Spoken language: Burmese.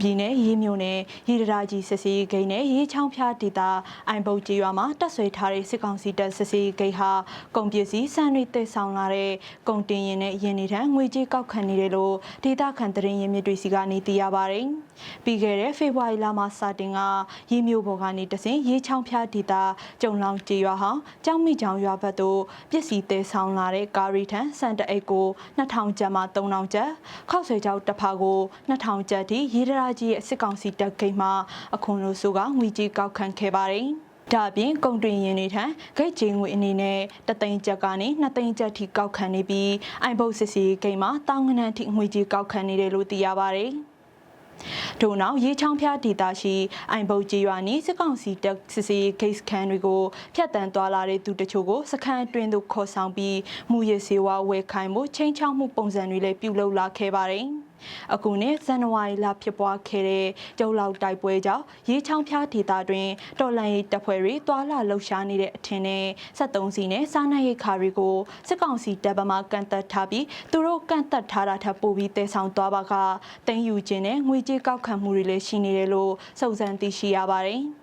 ပြည်နယ်ရေးမြို့နယ်ရေဒရာကြီးစစ်စီးဂိတ်နဲ့ရေးချောင်းဖျားဒေသအိုင်ပုတ်ကြီးရွာမှာတပ်ဆွဲထားတဲ့စစ်ကောင်စီတပ်စစ်စီးဂိတ်ဟာကုန်ပစ္စည်းစံတွေတိတ်ဆောင်လာတဲ့ကုန်တင်ရင်နဲ့ရင်နေထံငွေကြေးကောက်ခံနေတယ်လို့ဒေသခံသတင်းရင်းမြစ်တွေစီကနေသိရပါတယ်။ပြီးခဲ့တဲ့ဖေဖော်ဝါရီလမှာစတင်ကရေးမြို့ပေါ်ကနေတဆင်ရေးချောင်းဖျားဒေသကျုံလောင်ကြီးရွာဟာကြောင်းမိချောင်ရွာဘက်သို့ပစ္စည်းတဲဆောင်လာတဲ့ကာရီထံစံတအိတ်ကို2000ကျပ်မှ3000ကျပ်ခောက်ဆွဲကြောက်တစ်ဖာကို2000ကျပ်ထိရေဒရာကြီးရဲ့စစ်ကောင်စီတပ်ဂိတ်မှာအခွန်လိုစုကငွေကြေးကောက်ခံခဲ့ပါတယ်။ဒါအပြင်ကုန်တွင်ရင်တွေထံဂိတ်ချင်းငွေအနေနဲ့တသိန်းကျပ်ကနေ2သိန်းကျပ်ထိကောက်ခံနေပြီးအိုင်ဘုတ်စစ်စီဂိတ်မှာတောင်းငနန်းထိငွေကြေးကောက်ခံနေတယ်လို့သိရပါတယ်။ထို့နောက်ရေချောင်းဖျားဒေသရှိအိုင်ဘုတ်ကြီးရွာနီစစ်ကောင်စီတပ်စစ်စီဂိတ်စခန်းတွေကိုဖျက်တမ်းသွားလာတဲ့သူတချို့ကိုစခန်းအတွင်းသို့ခေါ်ဆောင်ပြီးမူရစေဝါဝယ်ခိုင်းမှုချင်းချောက်မှုပုံစံတွေလည်းပြုလုပ်လာခဲ့ပါတယ်။ အခုနှစ်ဇန်နဝါရီလဖြစ်ပွားခဲ့တဲ့ကျုံလောက်တိုက်ပွဲကြောင့်ရေချောင်းဖျားဒေသတွင်တော်လန်ရေးတပ်ဖွဲ့တွေတွာလာလှုပ်ရှားနေတဲ့အထင်နဲ့73စီနဲ့စားနပ်ရိက္ခာတွေကိုစစ်ကောင်စီတပ်ဗမာကန်တက်ထားပြီးသူတို့ကန်တက်ထားတာထပ်ပို့ပြီးတဲဆောင်သွားပါကတင်ယူခြင်းနဲ့ငွေကြေးကောက်ခံမှုတွေလည်းရှိနေတယ်လို့စုံစမ်းသိရှိရပါတယ်